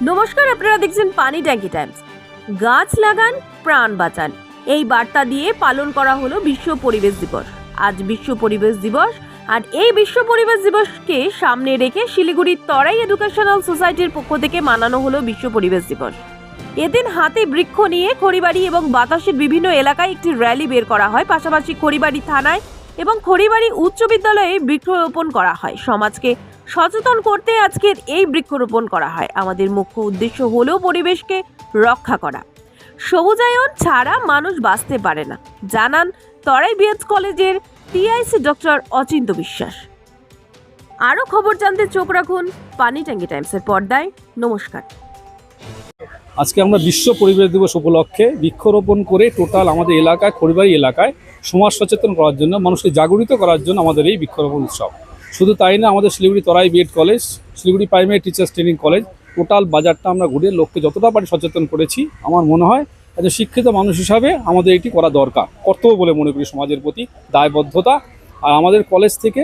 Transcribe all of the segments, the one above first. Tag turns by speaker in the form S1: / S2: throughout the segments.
S1: নমস্কার, আপনারা দেখছেন পানি ট্যাঙ্কি টাইমস। গাছ লাগান, প্রাণ বাঁচান। এই বার্তা দিয়ে পালন করা হলো বিশ্ব পরিবেশ দিবস। আজ বিশ্ব পরিবেশ দিবস, আর এই বিশ্ব পরিবেশ দিবসকে সামনে রেখে শিলিগুড়ির তরাই এডুকেশনাল সোসাইটির পক্ষ থেকে মানানো হলো বিশ্ব পরিবেশ দিবস। এদিন হাতে বৃক্ষ নিয়ে খড়িবাড়ি এবং বাতাসের বিভিন্ন এলাকায় একটি র্যালি বের করা হয়। পাশাপাশি খড়িবাড়ি থানায় এবং খড়িবাড়ি উচ্চ বিদ্যালয়ে বৃক্ষরোপণ করা হয়। সমাজকে সচেতন করতে আজকের এই বৃক্ষরোপণ করা হয়। আমাদের মুখ্য উদ্দেশ্য হলো পরিবেশকে রক্ষা করা। সবুজায়ন ছাড়া মানুষ বাঁচতে পারে না। জানান তরাই বিএস কলেজের টিআইসি ডক্টর অচিন্ত বিশ্বাস। আরও খবর জানতে চোখ রাখুন পানি ট্যাঙ্কি টাইমসের পর্দায়। নমস্কার।
S2: আজকে আমরা বিশ্ব পরিবেশ দিবস উপলক্ষে বৃক্ষরোপণ করে টোটাল আমাদের এলাকায় পরিবারী এলাকায় সমাজ সচেতন করার জন্য, মানুষকে জাগরিত করার জন্য আমাদের এই বৃক্ষরোপণ উৎসব। শুধু তাই না, আমাদের Siliguri Terai BEd college, Siliguri primary teachers training college, total বাজারটা আমরা ঘুরে লোককে যতটা পারি সচেতন করেছি, আমার মনে হয় একজন শিক্ষিত মানুষ হিসাবে আমাদের এটি করা দরকার, কর্তব্য বলে মনে করি সমাজের প্রতি দায়বদ্ধতা। আর আমাদের কলেজ থেকে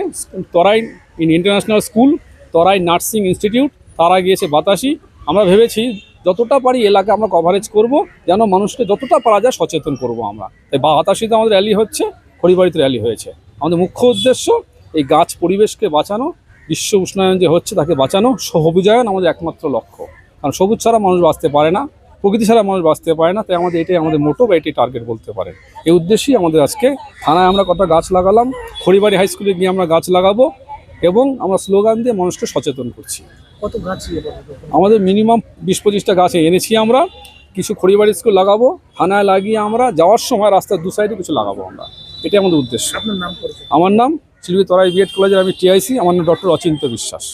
S2: Terai in international school, Terai nursing institute, তারা গিয়েছে বাতাসি। আমরা ভেবেছি যতটা পারি এলাকা আমরা কভারেজ করব, যেন মানুষকে যতটা পারা যায় সচেতন করব আমরা। তাই বাতাসিতে আমাদের র্যালি হচ্ছে, খড়িবাড়িতে র্যালি হয়েছে। আমাদের মুখ্য উদ্দেশ্য এই গাছ পরিবেশকে বাঁচানো, বিশ্ব উষ্ণায়ন যে হচ্ছে তাকে বাঁচানো সবুজায়ন আমাদের একমাত্র লক্ষ্য। কারণ সবুজ ছাড়া মানুষ বাঁচতে পারে না, প্রকৃতি ছাড়া মানুষ বাঁচতে পারে না, তাই আমাদের এটাই আমাদের মোটো বা এটাই টার্গেট বলতে পারে। এই উদ্দেশ্যেই আমাদের আজকে থানায় আমরা কটা গাছ লাগালাম, খড়িবাড়ি হাই স্কুলে গিয়ে আমরা গাছ লাগাবো, এবং আমরা স্লোগান দিয়ে মানুষকে সচেতন করছি।
S3: কত গাছ
S2: আমাদের মিনিমাম বিশ পঁচিশটা গাছ এনেছি আমরা। কিছু খড়িবাড়ি স্কুল লাগাবো থানায় লাগিয়ে আমরা যাওয়ার সময় রাস্তার দু সাইডে কিছু লাগাবো আমরা। এটাই আমাদের উদ্দেশ্য। আমার নাম শিল্পী তরাই বিএড কলেজের আমি টিআইসি আমার নাম ডক্টর অচিন্ত বিশ্বাস।